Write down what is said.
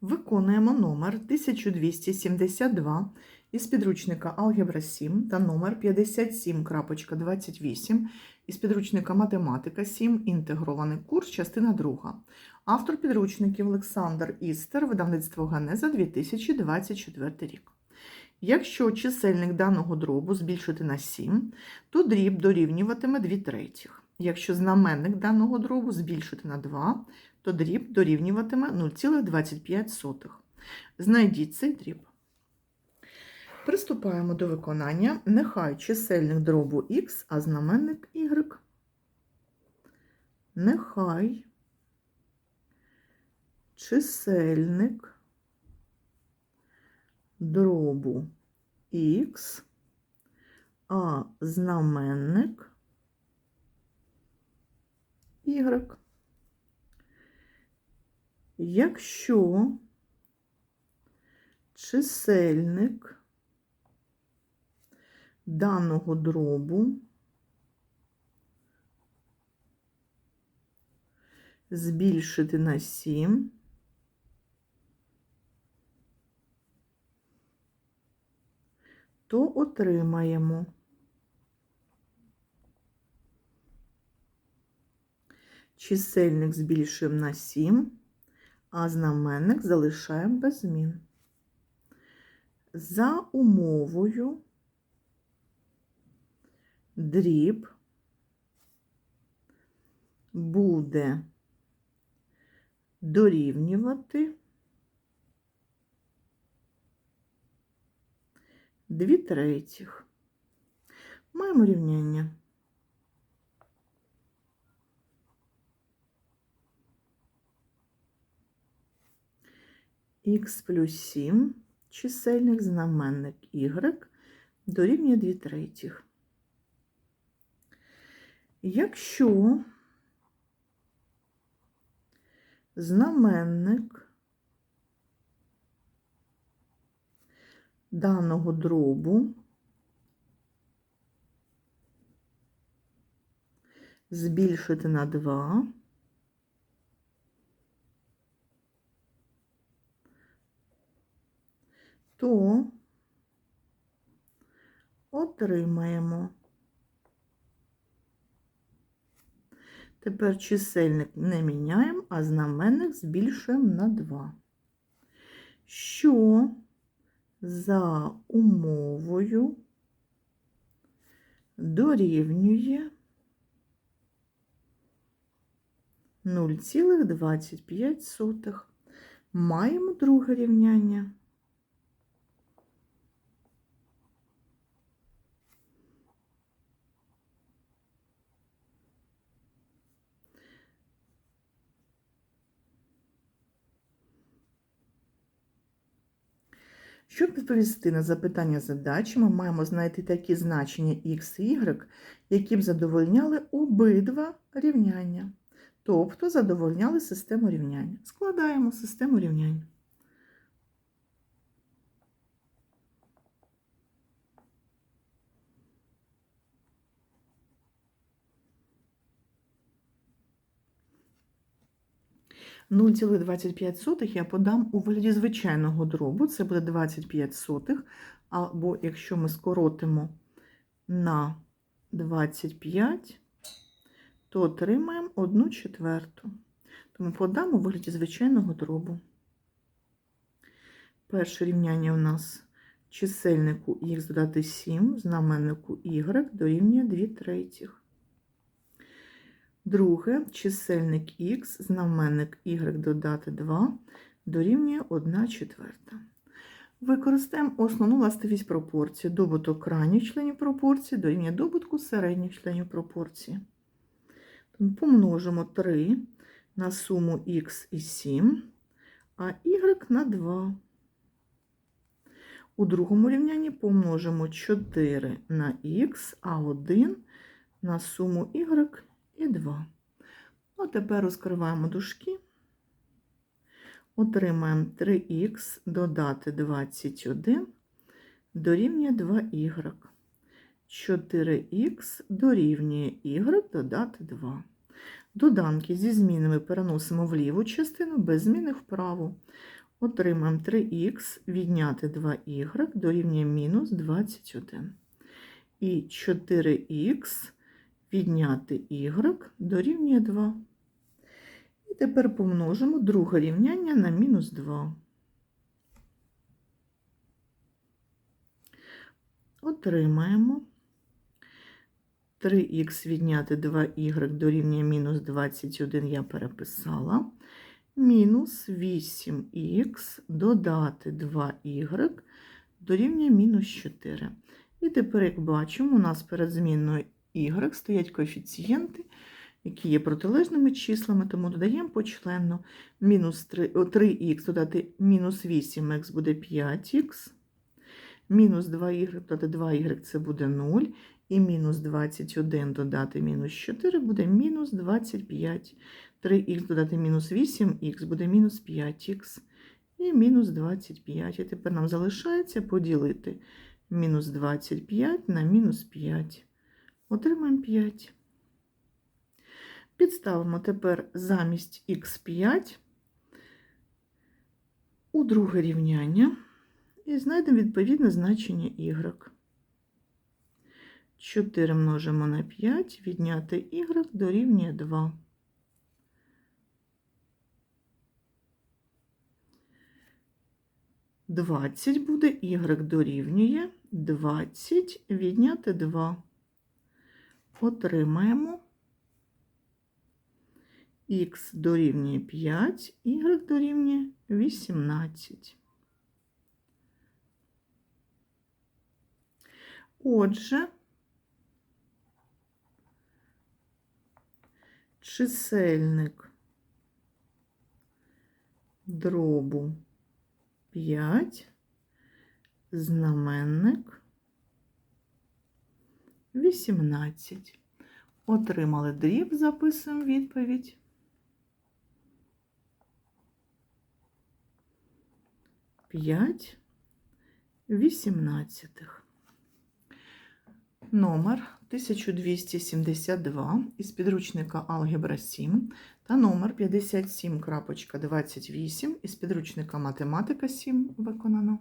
Виконуємо номер 1272 із підручника Алгебра 7 та номер 57.28 із підручника Математика 7. Інтегрований курс, частина 2. Автор підручників Олександр Істер, видавництво Ганеза 2024 рік. Якщо чисельник даного дробу збільшити на 7, то дріб дорівнюватиме 2 третіх. Якщо знаменник даного дробу збільшити на 2, то дріб дорівнюватиме 0,25. Знайдіть цей дріб. Приступаємо до виконання. Нехай чисельник дробу х, а знаменник y. Нехай чисельник дробу х, а знаменник y. Якщо чисельник даного дробу збільшити на 7, то отримаємо чисельник збільшуємо на 7, а знаменник залишаємо без змін. За умовою дріб буде дорівнювати 2 третіх. Маємо рівняння. Х плюс 7, чисельник, знаменник y дорівнює 2 третіх. Якщо знаменник даного дробу збільшити на 2, то отримаємо. Тепер чисельник не міняємо, а знаменник збільшуємо на 2. Що за умовою дорівнює 0,25. Маємо друге рівняння. Щоб відповісти на запитання задачі, ми маємо знайти такі значення x і y, які б задовольняли обидва рівняння, тобто задовольняли систему рівняння. Складаємо систему рівняння. 0,25 я подам у вигляді звичайного дробу, це буде 25 сотих, або якщо ми скоротимо на 25, то отримаємо 1 четверту. Тому подам у вигляді звичайного дробу. Перше рівняння у нас чисельнику х додати 7, знаменнику y дорівнює 2 третіх. Друге, чисельник х, знаменник y додати 2 дорівнює 1 четверта. Використаємо основну властивість пропорції. Добуток крайніх членів пропорції дорівнює добутку середніх членів пропорції. Тому помножимо 3 на суму х і 7, а y на 2. У другому рівнянні помножимо 4 на х, а 1 на суму y і 2. А тепер розкриваємо дужки. Отримаємо 3х додати 21 дорівнює 2y. 4х дорівнює y додати 2. Доданки зі змінами переносимо в ліву частину, без зміни вправу. Отримаємо 3х відняти 2y дорівнює мінус 21. І 4х відняти y дорівнює 2. І тепер помножимо друге рівняння на мінус 2. Отримаємо 3х відняти 2y дорівнює мінус 21 я переписала. Мінус 8х додати 2y дорівнює мінус 4. І тепер, як бачимо, у нас перед змінною y стоять коефіцієнти, які є протилежними числами, тому додаємо почленно мінус 3, 3х додати мінус 8х буде 5х, мінус 2y додати 2y це буде 0, і мінус 21 додати мінус 4 буде мінус 25. 3х додати мінус 8х буде мінус 5х і мінус 25. І тепер нам залишається поділити мінус 25 на мінус 5. Отримаємо 5. Підставимо тепер замість х5 у друге рівняння і знайдемо відповідне значення y. 4 множимо на 5, відняти y дорівнює 2. Двадцять буде, y дорівнює 20, відняти 2. Отримаємо х дорівнює 5, y дорівнює 18. Отже, чисельник дробу 5, знаменник 18. Отримали дріб, записуємо відповідь. П'ять вісімнадцятих. Номер 1272 із підручника Алгебра 7 та номер 57.28 із підручника Математика 7 виконано.